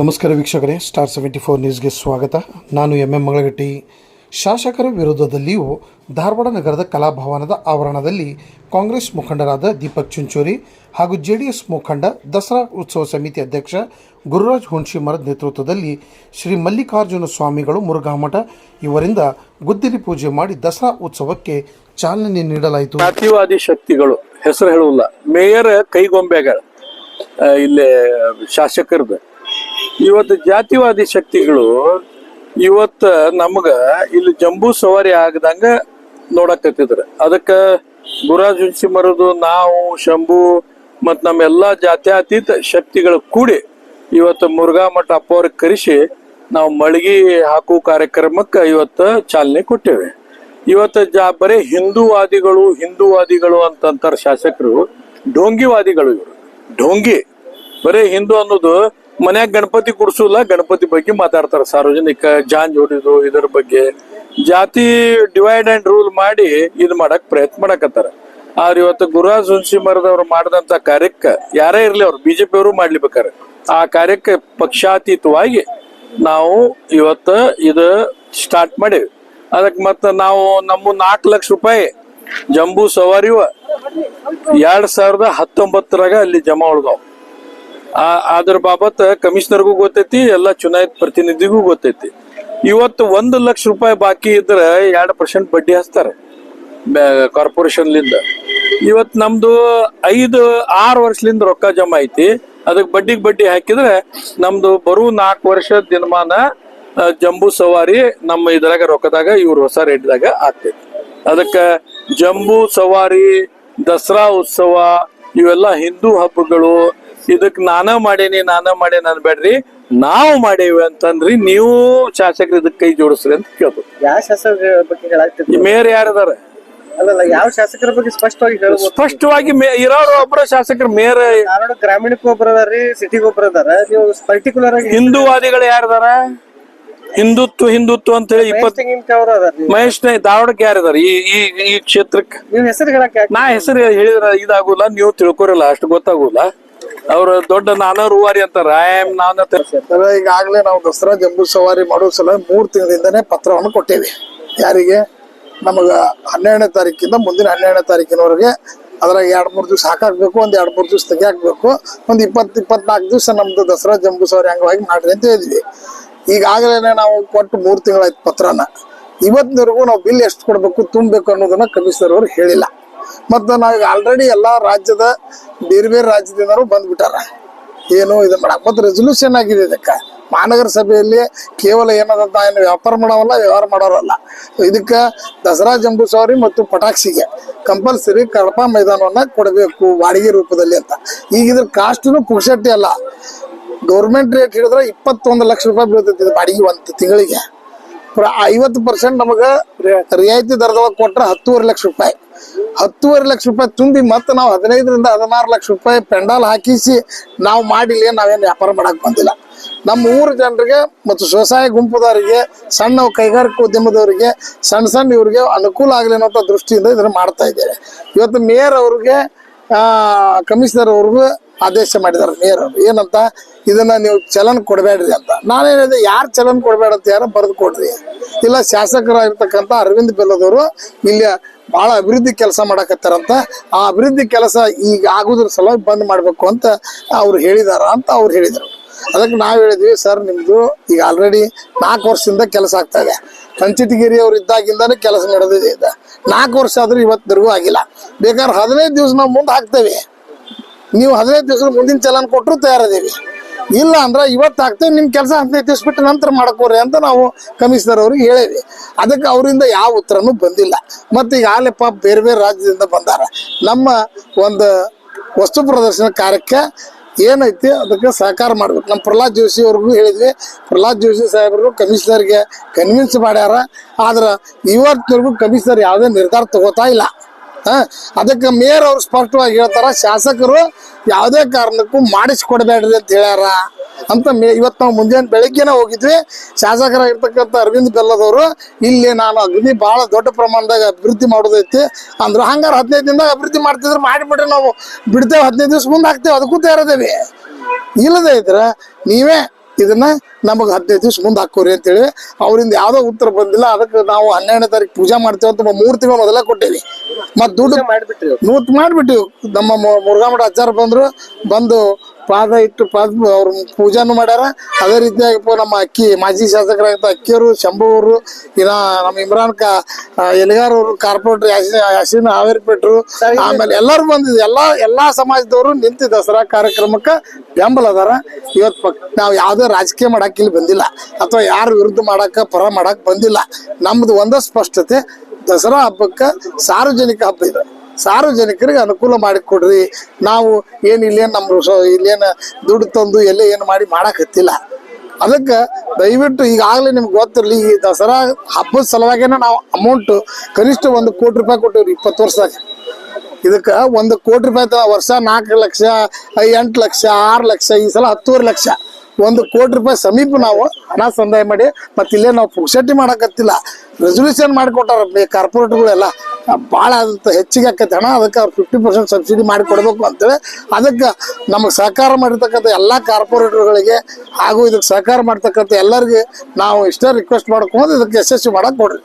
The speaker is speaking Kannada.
ನಮಸ್ಕಾರ ವೀಕ್ಷಕರೇ ಸ್ಟಾರ್ ಸೆವೆಂಟಿ ಫೋರ್ ನ್ಯೂಸ್ಗೆ ಸ್ವಾಗತ. ನಾನು ಎಂ ಎಂ ಮಂಗಳಗಟ್ಟಿ. ಶಾಸಕರ ವಿರೋಧದಲ್ಲಿಯೂ ಧಾರವಾಡ ನಗರದ ಕಲಾಭವನದ ಆವರಣದಲ್ಲಿ ಕಾಂಗ್ರೆಸ್ ಮುಖಂಡರಾದ ದೀಪಕ್ ಚುಂಚೂರಿ ಹಾಗೂ ಜೆ ಡಿ ಎಸ್ ಮುಖಂಡ ದಸರಾ ಉತ್ಸವ ಸಮಿತಿ ಅಧ್ಯಕ್ಷ ಗುರುರಾಜ್ ಹುಣಶಿಮರದ ನೇತೃತ್ವದಲ್ಲಿ ಶ್ರೀ ಮಲ್ಲಿಕಾರ್ಜುನ ಸ್ವಾಮಿಗಳು ಮುರುಘಾಮಠ ಇವರಿಂದ ಗುದ್ದಲಿ ಪೂಜೆ ಮಾಡಿ ದಸರಾ ಉತ್ಸವಕ್ಕೆ ಚಾಲನೆ ನೀಡಲಾಯಿತು. ಜಾತಿವಾದಿ ಶಕ್ತಿಗಳು, ಹೆಸರು ಹೇಳುವುಲ್ಲ ಮೇಯರ್ ಕೈಗೊಂಬೆಗಳ ಇಲ್ಲಿ ಶಾಸಕರದ್ದು ಶಾಸಕರದು. ಇವತ್ತು ಜಾತಿವಾದಿ ಶಕ್ತಿಗಳು ಇವತ್ತ ನಮಗ ಇಲ್ಲಿ ಜಂಬೂ ಸವಾರಿ ಆಗದಂಗ ನೋಡಕತ್ತಿದ್ರ. ಅದಕ್ಕ ಗುರಾಜ್ ಮರದು, ನಾವು, ಶಂಭು ಮತ್ ನಮ್ಮೆಲ್ಲಾ ಜಾತ್ಯತೀತ ಶಕ್ತಿಗಳು ಕೂಡಿ ಇವತ್ತು ಮುರುಘಾ ಮಠ ಅಪ್ಪವ್ರ ಕರೆಸಿ ನಾವು ಮಳಗಿ ಹಾಕುವ ಕಾರ್ಯಕ್ರಮಕ್ಕೆ ಇವತ್ತು ಚಾಲನೆ ಕೊಟ್ಟೇವೆ. ಇವತ್ತು ಜಾ, ಬರೀ ಹಿಂದೂವಾದಿಗಳು ಹಿಂದೂವಾದಿಗಳು ಅಂತಂತಾರೆ ಶಾಸಕರು ಢೋಂಗಿವಾದಿಗಳು ಇವರು. ಢೋಂಗಿ ಬರೀ ಹಿಂದೂ ಅನ್ನೋದು ಮನ್ಯಾಗ ಗಣಪತಿ ಕುಡ್ಸೋಲ್ಲ, ಗಣಪತಿ ಬಗ್ಗೆ ಮಾತಾಡ್ತಾರೆ ಸಾರ್ವಜನಿಕ ಜಾನ್ ಜೋಡಿದು ಇದರ ಬಗ್ಗೆ. ಜಾತಿ ಡಿವೈಡ್ ಅಂಡ್ ರೂಲ್ ಮಾಡಿ ಇದು ಮಾಡಕ್ ಪ್ರಯತ್ನ ಮಾಡಕತ್ತಾರ. ಆದ್ರೆ ಇವತ್ತು ಗುರುರಾಜ್ ಹುಣಸಿ ಮರದವ್ರು ಮಾಡಿದಂತ ಕಾರ್ಯಕ್ಕೆ ಯಾರೇ ಇರ್ಲಿ ಅವ್ರು, ಬಿಜೆಪಿ ಅವರು ಮಾಡ್ಲಿಬೇಕಾರೆ. ಆ ಕಾರ್ಯಕ್ಕೆ ಪಕ್ಷಾತೀತವಾಗಿ ನಾವು ಇವತ್ತ ಇದು ಸ್ಟಾರ್ಟ್ ಮಾಡೇವಿ. ಅದಕ್ಕೆ ಮತ್ತೆ ನಾವು ನಮ್ಮ ನಾಲ್ಕು ಲಕ್ಷ ರೂಪಾಯಿ ಜಂಬೂ ಸವಾರಿವ ಎರಡ್ ಸಾವಿರದ ಹತ್ತೊಂಬತ್ತರಾಗ ಅಲ್ಲಿ ಜಮಾ ಉಳ್ದಾವ್. ಅದ್ರ ಬಾಬತ್ ಕಮಿಷನರ್ಗೂ ಗೊತ್ತೈತಿ, ಎಲ್ಲ ಚುನಾಯಿತ ಪ್ರತಿನಿಧಿಗೂ ಗೊತ್ತೈತಿ. ಇವತ್ತು ಒಂದು ಲಕ್ಷ ರೂಪಾಯಿ ಬಾಕಿ ಇದ್ರೆ ಎರಡು ಪರ್ಸೆಂಟ್ ಬಡ್ಡಿ ಹಚ್ತಾರೆ. ಕಾರ್ಪೊರೇಷನ್ಲಿಂದ. ಇವತ್ತು ನಮ್ದು ಐದು, ಆರು ವರ್ಷಲಿಂದ ರೊಕ್ಕ ಜಮಾ ಐತಿ. ಅದಕ್ಕೆ ಬಡ್ಡಿಗೆ ಬಡ್ಡಿ ಹಾಕಿದ್ರೆ ನಮ್ದು ಬರುವ ನಾಲ್ಕು ವರ್ಷ ದಿನಮಾನ ಜಂಬೂ ಸವಾರಿ ನಮ್ಮ ಇದ್ರಾಗ ರೊಕ್ಕದಾಗ, ಇವ್ರ ಹೊಸ ರೇಟ್ದಾಗ ಆಗ್ತೈತಿ. ಅದಕ್ಕೆ ಜಂಬೂ ಸವಾರಿ, ದಸರಾ ಉತ್ಸವ, ಇವೆಲ್ಲ ಹಿಂದೂ ಹಬ್ಬಗಳು ಇದಕ್ ನಾನ ಮಾಡೇನಿ ನಾನ ಮಾಡೇನಿ ಅನ್ಬೇಡ್ರಿ ನಾವು ಮಾಡೇವಿ ಅಂತಂದ್ರಿ ನೀವು ಶಾಸಕರು ಇದಕ್ ಕೈ ಜೋಡಿಸ್ರಿ ಅಂತ ಕೇಳ್ಬೋದು. ಯಾವ ಶಾಸಕರ ಬಗ್ಗೆ ಮೇಯರ್ ಮೇಯರ್ ಯಾರದಾರ ಅಲ್ಲಲ್ಲ ಯಾವ ಶಾಸಕರ ಬಗ್ಗೆ ಸ್ಪಷ್ಟವಾಗಿ ಹೇಳ್ಬೋದು? ಸ್ಪಷ್ಟವಾಗಿ ಮೇ ಇರೋರು ಒಬ್ಬರ ಶಾಸಕರು ಮೇಯರ್ ಧಾರವಾಡ ಗ್ರಾಮೀಣಕ್ಕೂ ಒಬ್ಬರ ಅದಾರಿ ಸಿಟಿಗೂ ಒಬ್ಬರ ಅದಾರ. ನೀವು ಪರ್ಟಿಕ್ಯುಲರ್ ಆಗಿ ಹಿಂದೂವಾದಿಗಳು ಯಾರದಾರ ಹಿಂದುತ್ವ ಹಿಂದುತ್ವ ಅಂತ ಹೇಳಿ ಇಪ್ಪತ್ ಅವ್ರ ಅದಾರ ನೀವು. ಮಹೇಶ್ ನಾಯ್ ಧಾರವಾಡಕ್ಕೆ ಯಾರಿದಾರ ಈ ಈ ಈ ಕ್ಷೇತ್ರಕ್ಕೆ ನೀವು ಹೆಸರು ಹೇಳಕ್ ಯಾಕೆ ನಾ ಹೆಸರು ಹೇಳಿದ್ರ ಇದಾಗುಲ್ಲ ನೀವು ತಿಳ್ಕೊರಲ್ಲ ಅಷ್ಟು ಗೊತ್ತಾಗುಲ್ಲ. ಅವ್ರ ದೊಡ್ಡ ನಾನ ರೂವಾರಿ ಅಂತಾರ. ಐ ನಾನು ಈಗಾಗಲೇ ನಾವು ದಸರಾ ಜಂಬೂ ಸವಾರಿ ಮಾಡೋ ಸಲ ಮೂರು ತಿಂಗಳಿಂದನೇ ಪತ್ರವನ್ನು ಕೊಟ್ಟೇವಿ. ಯಾರಿಗೆ? ನಮಗೆ ಹನ್ನೆರಡನೇ ತಾರೀಕಿಂದ ಮುಂದಿನ ಹನ್ನೆರಡನೇ ತಾರೀಕಿನವರೆಗೆ ಅದ್ರಾಗ ಎರಡು ಮೂರು ದಿವಸ ಹಾಕಾಕ್ಬೇಕು, ಒಂದು ಎರಡು ಮೂರು ದಿವಸ ತೆಗಿಯಾಕ್ಬೇಕು, ಒಂದು ಇಪ್ಪತ್ತು ಇಪ್ಪತ್ನಾಲ್ಕು ದಿವಸ ನಮ್ದು ದಸರಾ ಜಂಬೂ ಸವಾರಿ ಅಂಗವಾಗಿ ಮಾಡ್ರಿ ಅಂತ ಹೇಳಿದ್ವಿ. ಈಗಾಗಲೇ ನಾವು ಕೊಟ್ಟು ಮೂರು ತಿಂಗಳಾಯ್ತು ಪತ್ರನ. ಇವತ್ತಿನವರೆಗೂ ನಾವು ಬಿಲ್ ಎಷ್ಟು ಕೊಡಬೇಕು ತುಂಬಬೇಕು ಅನ್ನೋದನ್ನ ಕಮಿಷನರ್ ಅವರು ಹೇಳಿಲ್ಲ. ಮತ್ತು ನಾವು ಆಲ್ರೆಡಿ ಎಲ್ಲ ರಾಜ್ಯದ ಬೇರೆ ಬೇರೆ ರಾಜ್ಯದಿಂದನೂ ಬಂದ್ಬಿಟ್ಟಾರ. ಏನು ಇದು ಮಾಡ ಮತ್ತು ರೆಸೊಲ್ಯೂಷನ್ ಆಗಿದೆ ಇದಕ್ಕೆ. ಮಹಾನಗರ ಸಭೆಯಲ್ಲಿ ಕೇವಲ ಏನದಂತ ಏನು ವ್ಯಾಪಾರ ಮಾಡೋವಲ್ಲ ವ್ಯವಹಾರ ಮಾಡೋರಲ್ಲ. ಇದಕ್ಕೆ ದಸರಾ ಜಂಬೂ ಸವಾರಿ ಮತ್ತು ಪಟಾಕ್ಷಿಗೆ ಕಂಪಲ್ಸರಿ ಕಡಪ ಮೈದಾನವನ್ನ ಕೊಡಬೇಕು ಬಾಡಿಗೆ ರೂಪದಲ್ಲಿ ಅಂತ. ಈಗ ಇದ್ರ ಕಾಸ್ಟ್ನು ಪುಕ್ಷಟ್ಟಿ ಅಲ್ಲ. ಗೌರ್ಮೆಂಟ್ ರೇಟ್ ಹಿಡಿದ್ರೆ ಇಪ್ಪತ್ತೊಂದು ಲಕ್ಷ ರೂಪಾಯಿ ಬೀಳ್ತೈತಿ ಇದು ಬಾಡಿಗೆ ಒಂದು ತಿಂಗಳಿಗೆ. ಐವತ್ತು ಪರ್ಸೆಂಟ್ ನಮಗೆ ರಿಯಾಯಿತಿ ದರದೊಳಗೆ ಕೊಟ್ರೆ ಹತ್ತುವರೆ ಲಕ್ಷ ರೂಪಾಯಿ. ಹತ್ತೂವರೆ ಲಕ್ಷ ರೂಪಾಯಿ ತುಂಬಿ ಮತ್ತೆ ನಾವು ಹದಿನೈದರಿಂದ ಹದಿನಾರು ಲಕ್ಷ ರೂಪಾಯಿ ಪೆಂಡಾಲ್ ಹಾಕಿಸಿ ನಾವು ಮಾಡಿಲ್ಲ, ನಾವೇನು ವ್ಯಾಪಾರ ಮಾಡಕ್ ಬಂದಿಲ್ಲ. ನಮ್ಮ ಊರ ಜನರಿಗೆ ಮತ್ತು ಸ್ವಸಹಾಯ ಗುಂಪುದವರಿಗೆ ಸಣ್ಣ ಕೈಗಾರಿಕಾ ಉದ್ಯಮದವರಿಗೆ, ಸಣ್ಣ ಸಣ್ಣ ಇವರಿಗೆ ಅನುಕೂಲ ಆಗಲಿ ಅನ್ನೋ ದೃಷ್ಟಿಯಿಂದ ಇದನ್ನು ಮಾಡ್ತಾ ಇದ್ದೇವೆ. ಇವತ್ತು ಮೇಯರ್ ಅವ್ರಿಗೆ ಕಮಿಷನರ್ ಅವ್ರಿಗೂ ಆದೇಶ ಮಾಡಿದ್ದಾರೆ ಮೇಯರ್ ಅವರು. ಏನಂತ? ಇದನ್ನ ನೀವು ಚಲನ್ ಕೊಡಬೇಡ್ರಿ ಅಂತ. ನಾನು ಯಾರು ಚಲನ್ ಕೊಡಬೇಡ ಅಂತ ಯಾರು ಬರೆದು ಕೊಡ್ರಿ. ಇಲ್ಲ, ಶಾಸಕರಾಗಿರ್ತಕ್ಕಂಥ ಅರವಿಂದ್ ಬೆಲ್ಲದವರು ಇಲ್ಲಿ ಬಹಳ ಅಭಿವೃದ್ಧಿ ಕೆಲಸ ಮಾಡಕತ್ತಾರಂತ. ಆ ಅಭಿವೃದ್ಧಿ ಕೆಲಸ ಈಗ ಆಗುದ್ರ ಸಲುವಾಗಿ ಬಂದ್ ಮಾಡ್ಬೇಕು ಅಂತ ಅವ್ರು ಹೇಳಿದಾರ ಅಂತ ಅವ್ರು ಹೇಳಿದರು. ಅದಕ್ಕೆ ನಾವು ಹೇಳಿದ್ವಿ, ಸರ್, ನಿಮ್ದು ಈಗ ಆಲ್ರೆಡಿ ನಾಲ್ಕು ವರ್ಷದಿಂದ ಕೆಲಸ ಆಗ್ತಾ ಇದೆ. ಕಂಚಿಟಗಿರಿ ಅವ್ರು ಇದ್ದಾಗಿಂದಾನೇ ಕೆಲಸ ನಡೆದಿದೆ ಇದೆ ನಾಲ್ಕು ವರ್ಷ ಆದ್ರೂ ಇವತ್ತಿನವರೆಗೂ ಆಗಿಲ್ಲ. ಬೇಕಾದ್ರೆ ಹದಿನೈದು ದಿವಸ ನಾವು ಮುಂದೆ ಹಾಕ್ತೇವೆ. ನೀವು ಹದಿನೈದು ದಿವಸ ಮುಂದಿನ ಚಲನ್ ಕೊಟ್ಟರು ತಯಾರದೇವಿ. ಇಲ್ಲ ಅಂದ್ರೆ ಇವತ್ತು ಹಾಕ್ತೇವೆ ನಿಮ್ಮ ಕೆಲಸ ಅಂತ ದಿವಸ ಬಿಟ್ಟು ನಂತರ ಮಾಡ್ಕೋರಿ ಅಂತ ನಾವು ಕಮಿಷನರ್ ಅವ್ರಿಗೆ ಹೇಳೇವಿ ಅದಕ್ಕೆ ಅವರಿಂದ ಯಾವ ಉತ್ತರನೂ ಬಂದಿಲ್ಲ. ಮತ್ತು ಈಗ ಆಲೆ ಪಾಪ ಬೇರೆ ಬೇರೆ ರಾಜ್ಯದಿಂದ ಬಂದಾರ. ನಮ್ಮ ಒಂದು ವಸ್ತು ಪ್ರದರ್ಶನ ಕಾರ್ಯಕ್ಕೆ ಏನೈತಿ ಅದಕ್ಕೆ ಸಹಕಾರ ಮಾಡ್ಬೇಕು. ನಮ್ಮ ಪ್ರಹ್ಲಾದ್ ಜೋಶಿ ಅವ್ರಿಗೂ ಹೇಳಿದ್ವಿ. ಪ್ರಹ್ಲಾದ್ ಜೋಶಿ ಸಾಹೇಬರು ಕಮಿಷನರ್ಗೆ ಕನ್ವಿನ್ಸ್ ಮಾಡ್ಯಾರ. ಆದ್ರೆ ಇವತ್ತಿನವರೆಗೂ ಕಮಿಷನರ್ ಯಾವುದೇ ನಿರ್ಧಾರ ತಗೋತಾ ಇಲ್ಲ. ಅದಕ್ಕೆ ಮೇಯರ್ ಅವ್ರು ಸ್ಪಷ್ಟವಾಗಿ ಹೇಳ್ತಾರ, ಶಾಸಕರು ಯಾವುದೇ ಕಾರಣಕ್ಕೂ ಮಾಡಿಸ್ಕೊಡ್ಬೇಡ್ರಿ ಅಂತ ಹೇಳ್ಯಾರ ಅಂತ ಮೇ, ಇವತ್ತು ನಾವು ಮುಂಜಾನೆ ಬೆಳಗ್ಗೆನೇ ಹೋಗಿದ್ವಿ. ಶಾಸಕರಾಗಿರ್ತಕ್ಕಂಥ ಅರವಿಂದ್ ಬೆಲ್ಲದವರು, ಇಲ್ಲಿ ನಾನು ಅಗ್ನಿ ಭಾಳ ದೊಡ್ಡ ಪ್ರಮಾಣದಾಗ ಅಭಿವೃದ್ಧಿ ಮಾಡೋದೈತಿ. ಅಂದ್ರೆ ಹಂಗಾರೆ ಹದಿನೈದು ದಿನದಾಗ ಅಭಿವೃದ್ಧಿ ಮಾಡ್ತಿದ್ರೆ ಮಾಡಿಬಿಟ್ರೆ ನಾವು ಬಿಡ್ತೇವೆ, ಹದಿನೈದು ದಿವಸ ಮುಂದೆ ಹಾಕ್ತೇವೆ, ಅದಕ್ಕೂ ತಯಾರದೇವಿ ಇಲ್ಲದೇ ಇದ್ರೆ ನೀವೇ ಇದನ್ನ ನಮಗೆ ಹದಿನೈದು ದಿವ್ಸ ಮುಂದೆ ಹಾಕೋರಿ ಅಂತೇಳಿ ಅವರಿಂದ ಯಾವುದೋ ಉತ್ತರ ಬಂದಿಲ್ಲ. ಅದಕ್ಕೆ ನಾವು ಹನ್ನೆರಡನೇ ತಾರೀಕು ಪೂಜಾ ಮಾಡ್ತೇವೆ ಅಂತ ಮೂರು ತಿಂಗಳು ಮೊದಲ ಕೊಟ್ಟೇವಿ. ಮತ್ತು ದುಡ್ಡು ಮಾಡ್ಬಿಟ್ಟಿವಿ ನೂತ್ ಮಾಡಿಬಿಟ್ಟಿವಿ. ನಮ್ಮ ಮುರುಘಾಮಠ ಅಜ್ಜಾರ್ ಬಂದ್ರು ಬಂದು ಪಾದ ಇಟ್ಟು ಪಾದ ಅವ್ರ ಪೂಜಾನು ಮಾಡ್ಯಾರ. ಅದೇ ರೀತಿಯಾಗಿ ಪ- ನಮ್ಮ ಅಕ್ಕಿ ಮಾಜಿ ಶಾಸಕರಾಗಿದ್ದ ಅಕ್ಕಿಯವರು ಶಂಭವರು ಇನ್ನ ನಮ್ಮ ಇಮ್ರಾನ್ ಕಾ ಎಲಿಗಾರ್ ಅವರು ಕಾರ್ಪೊರೇಟರ್ ಯಾಸಿನ್ ಹಾವೇರಿಪೇಟ್ರು ಆಮೇಲೆ ಎಲ್ಲರೂ ಬಂದಿದ್ದು ಎಲ್ಲಾ ಎಲ್ಲಾ ಸಮಾಜದವರು ನಿಂತು ದಸರಾ ಕಾರ್ಯಕ್ರಮಕ್ಕೆ ಬೆಂಬಲ ಅದಾರ. ಇವತ್ತು ಪಕ್ ನಾವು ಯಾವುದೇ ರಾಜಕೀಯ ಮಾಡಕ್ಕೆ ಇಲ್ಲಿ ಬಂದಿಲ್ಲ. ಅಥವಾ ಯಾರು ವಿರುದ್ಧ ಮಾಡಕ್ಕೆ ಪರ ಮಾಡಕ್ಕೆ ಬಂದಿಲ್ಲ. ನಮ್ದು ಒಂದೇ ಸ್ಪಷ್ಟತೆ ದಸರಾ ಹಬ್ಬಕ್ಕೆ ಸಾರ್ವಜನಿಕ ಹಬ್ಬ ಇದು. ಸಾರ್ವಜನಿಕರಿಗೆ ಅನುಕೂಲ ಮಾಡಿಕೊಡ್ರಿ. ನಾವು ಏನು ಇಲ್ಲೇನು ನಮ್ಮ ಇಲ್ಲೇನು ದುಡ್ಡು ತಂದು ಎಲ್ಲ ಏನು ಮಾಡಿ ಮಾಡಕತ್ತಿಲ್ಲ ಅದಕ್ಕೆ ದಯವಿಟ್ಟು ಈಗಾಗಲೇ ನಿಮ್ಗೆ ಗೊತ್ತಿರಲಿ, ಈ ದಸರಾ ಹಬ್ಬದ ಸಲುವಾಗೇನೆ ನಾವು ಅಮೌಂಟು ಕನಿಷ್ಠ ಒಂದು ಕೋಟಿ ರೂಪಾಯಿ ಕೊಟ್ಟಿವ್ರಿ ಇಪ್ಪತ್ತು ವರ್ಷದಾಗ. ಇದಕ್ಕೆ ಒಂದು ಕೋಟಿ ರೂಪಾಯಿ ವರ್ಷ ನಾಲ್ಕು ಲಕ್ಷ, ಎಂಟು ಲಕ್ಷ, ಆರು ಲಕ್ಷ, ಈ ಸಲ ಹತ್ತುವರೆ ಲಕ್ಷ. ಒಂದು ಕೋಟಿ ರೂಪಾಯಿ ಸಮೀಪ ನಾವು ಹಣ ಸಂದಾಯ ಮಾಡಿ, ಮತ್ತೆ ಇಲ್ಲೇ ನಾವು ಪುಕ್ಸಟ್ಟಿ ಮಾಡಕತ್ತಿಲ್ಲ. ರೆಸೊಲ್ಯೂಷನ್ ಮಾಡಿಕೊಟ್ಟಾರ ಕಾರ್ಪೊರೇಟ್ಗಳೆಲ್ಲ ಭಾಳ ಅದಂತ ಹೆಚ್ಚಿಗೆ ಆಕೈತೆ ಹಣ, ಅದಕ್ಕೆ ಅವ್ರು ಫಿಫ್ಟಿ ಪರ್ಸೆಂಟ್ ಸಬ್ಸಿಡಿ ಮಾಡಿ ಕೊಡಬೇಕು ಅಂತೇಳಿ ಅದಕ್ಕೆ ನಮಗೆ ಸಹಕಾರ ಮಾಡಿರ್ತಕ್ಕಂಥ ಎಲ್ಲ ಕಾರ್ಪೊರೇಟರ್ಗಳಿಗೆ ಹಾಗೂ ಇದಕ್ಕೆ ಸಹಕಾರ ಮಾಡ್ತಕ್ಕಂಥ ಎಲ್ಲರಿಗೆ ನಾವು ಇಷ್ಟೇ ರಿಕ್ವೆಸ್ಟ್ ಮಾಡ್ಕೊಂಡು ಇದಕ್ಕೆ ಯಶಸ್ವಿ ಮಾಡಕ್ಕೆ ಕೊಡ್ರಿ.